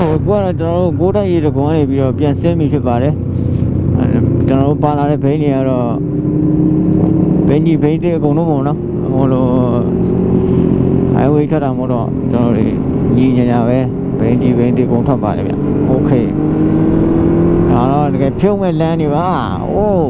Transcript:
ကတော့ကျွန်တော်တို့ကိုးတိုက်ရေတကွန်ကနေပြီးတော့ပြန်ဆင်းပြီဖြစ်ပါတယ်အဲကျွန်တော်တို့ပါလာတဲ့ဘိန်းတွေကတော့ဘိန်းကြီးဘိန်းတွေအကုန်လုံးပေါ့နော်ဟိုလို highway ထွက်တာမို့တော့ကျွန်တော်တို့ညီညာညာပဲဘိန်းကြီးဘိန်းတွေအကုန်ထွက်ပါတယ်ဗျ okay ဒါတော့တကယ်ဖြုံးမဲ့လမ်းတွေပါအိုး